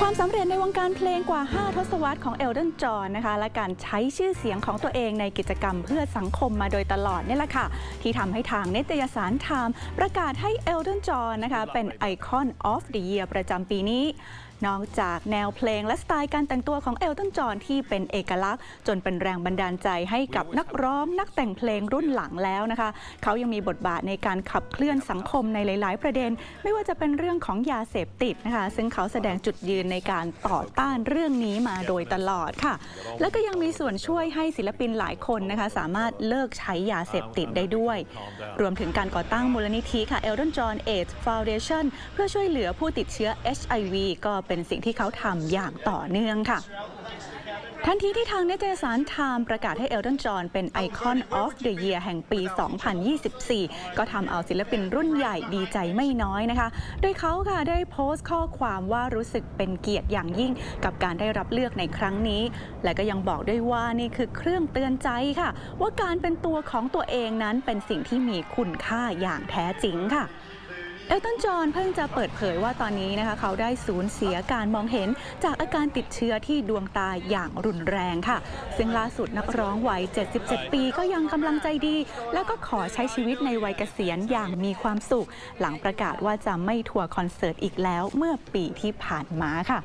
ความสำเร็จในวงการเพลงกว่า 5 ทศวรรษของเอลเดนจอห์นนะคะ และการใช้ชื่อเสียงของตัวเองในกิจกรรมเพื่อสังคมมาโดยตลอดนี่แหละค่ะ ที่ทำให้ทางนิตยสารไทม์ประกาศให้เอลเดนจอห์นนะคะ เป็นไอคอน of the year ประจำปีนี้ นอกจากแนวเพลงและสไตล์การแต่งตัวของเอลตันจอนที่เป็นเอกลักษณ์ จนเป็นแรงบันดาลใจให้กับนักร้องนักแต่งเพลงรุ่นหลังแล้วนะคะ เขายังมีบทบาทในการขับเคลื่อนสังคมในหลาย ๆ ประเด็น ไม่ว่าจะเป็นเรื่องของยาเสพติดนะคะ ซึ่งเขาแสดงจุดยืนในการต่อต้านเรื่องนี้มาโดยตลอดค่ะ และก็ยังมีส่วนช่วยให้ศิลปินหลายคนนะคะ สามารถเลิกใช้ยาเสพติดได้ด้วย รวมถึงการก่อตั้งมูลนิธิค่ะ Eldon John AIDS Foundation เพื่อช่วยเหลือผู้ติดเชื้อ HIV ก็เป็นสิ่งที่เขาทำอย่างต่อเนื่องค่ะทันทีที่ทางนิตยสารไทม์ประกาศให้เอล d ดนจอห์นเป็นไอคอน of the year แห่งปี 2024 ก็ทำเอาศิลปินรุ่นใหญ่ดีใจไม่น้อยนะคะ โดยเขาค่ะได้โพสต์ข้อความว่ารู้สึกเป็นเกียรติอย่างยิ่งกับการได้รับเลือกในครั้งนี้ และก็ยังบอกด้วยว่านี่คือเครื่องเตือนใจค่ะ ว่าการเป็นตัวของตัวเองนั้นเป็นสิ่งที่มีคุณค่าอย่างแท้จริงค่ะ เอลตันจอห์นเพิ่งจะเปิดเผยว่าตอนนี้นะคะ เขาได้สูญเสียการมองเห็นจากอาการติดเชื้อที่ดวงตาอย่างรุนแรงค่ะ ซึ่งล่าสุดนักร้องวัย 77 ปีก็ยังกำลังใจดี แล้วก็ขอใช้ชีวิตในวัยเกษียณอย่างมีความสุข หลังประกาศว่าจะไม่ทัวร์คอนเสิร์ตอีกแล้วเมื่อปีที่ผ่านมาค่ะ